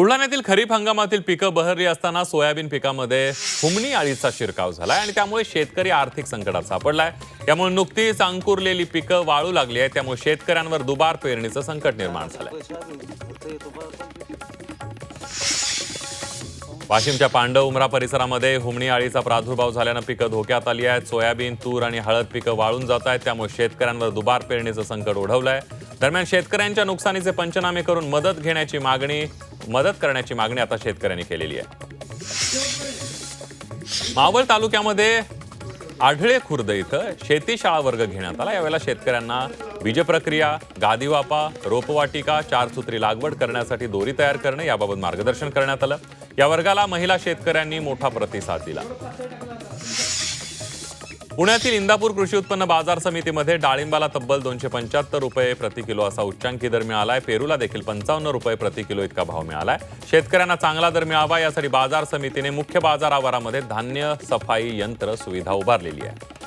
बुलढाण्यातील खरीप हंगामातील पिकं बहरली असताना सोयाबीन पिकामध्ये हुमणी अळीचा शिरकाव झालाय आणि त्यामुळे शेतकरी आर्थिक संकटात सापडलाय. त्यामुळे नुकतीच अंकुरलेली पिकं वाळू लागली आहे त्यामुळे शेतकऱ्यांवर दुबार पेरणीचं संकट निर्माण झालंय. वाशिमच्या पांडव उमरा परिसरामध्ये हुमणी अळीचा प्रादुर्भाव झाल्यानं पिकं धोक्यात आली आहेत. सोयाबीन तूर आणि हळद पिकं वाळून जात आहेत. त्यामुळे शेतकऱ्यांवर दुबार पेरणीचं संकट ओढवलंय. दरम्यान शेतकऱ्यांच्या नुकसानीचे पंचनामे करून मदत घेण्याची मागणी मदत करण्याची मागणी आता शेतकऱ्यांनी केलेली आहे. मावळ तालुक्यामध्ये आढळे खुर्द इथं शेती शाळा वर्ग घेण्यात आला. यावेळेला शेतकऱ्यांना बीज प्रक्रिया रोपवाटिका चारसूत्री लागवड करण्यासाठी दोरी तयार करणे याबाबत मार्गदर्शन करण्यात आलं. या वर्गाला महिला शेतकऱ्यांनी मोठा प्रतिसाद दिला. पुण्यातील इंदापूर कृषी उत्पन्न बाजार समितीमध्ये डाळिंबाला तब्बल दोनशे पंच्याहत्तर रुपये प्रति किलो असा उच्चांकी दर मिळालाय. पेरूला देखील पंचावन्न रुपये प्रति किलो इतका भाव मिळालाय. शेतकऱ्यांना चांगला दर मिळावा यासाठी बाजार समितीने मुख्य बाजार आवारामध्ये धान्य सफाई यंत्र सुविधा उभारलेली आहे.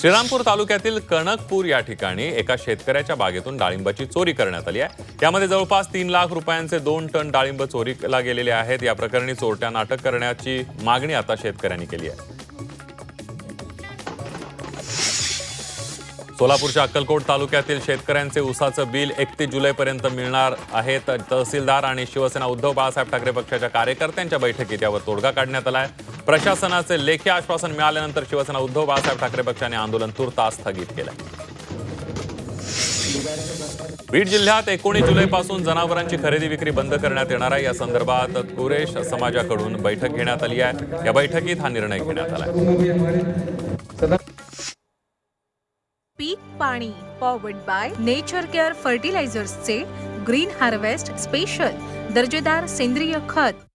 श्रीरामपूर तालुक्यातील कणकपूर या ठिकाणी एका शेतकऱ्याच्या बागेतून डाळिंबाची चोरी करण्यात आली आहे. यामध्ये जवळपास तीन लाख रुपयांचे दोन टन डाळिंब चोरीला गेलेले आहेत. या प्रकरणी चोरट्यांना अटक करण्याची मागणी आता शेतकऱ्यांनी केली आहे. सोलापूरच्या अक्कलकोट तालुक्यातील शेतकऱ्यांचे उसाचं बिल एकतीस जुलैपर्यंत मिळणार आहे तर तहसीलदार आणि शिवसेना उद्धव बाळासाहेब ठाकरे पक्षाच्या कार्यकर्त्यांच्या बैठकीत यावर तोडगा काढण्यात आलाय. प्रशासनाचे लेखी आश्वासन मिळाल्यानंतर शिवसेना उद्धव बाळासाहेब ठाकरे पक्षाने आंदोलन तुर्तास स्थगित केलं बीड जिल्ह्यात एकोणीस जुलैपासून जनावरांची खरेदी विक्री बंद करण्यात येणार आहे. या संदर्भात कुरेश समाजाकडून बैठक घेण्यात आली आहे. या बैठकीत हा निर्णय घेण्यात आला आहे पीक पाणी पॉवर्ड बाय नेचर केअर फर्टिलायझर्सचे ग्रीन हार्वेस्ट स्पेशल दर्जेदार सेंद्रिय खत.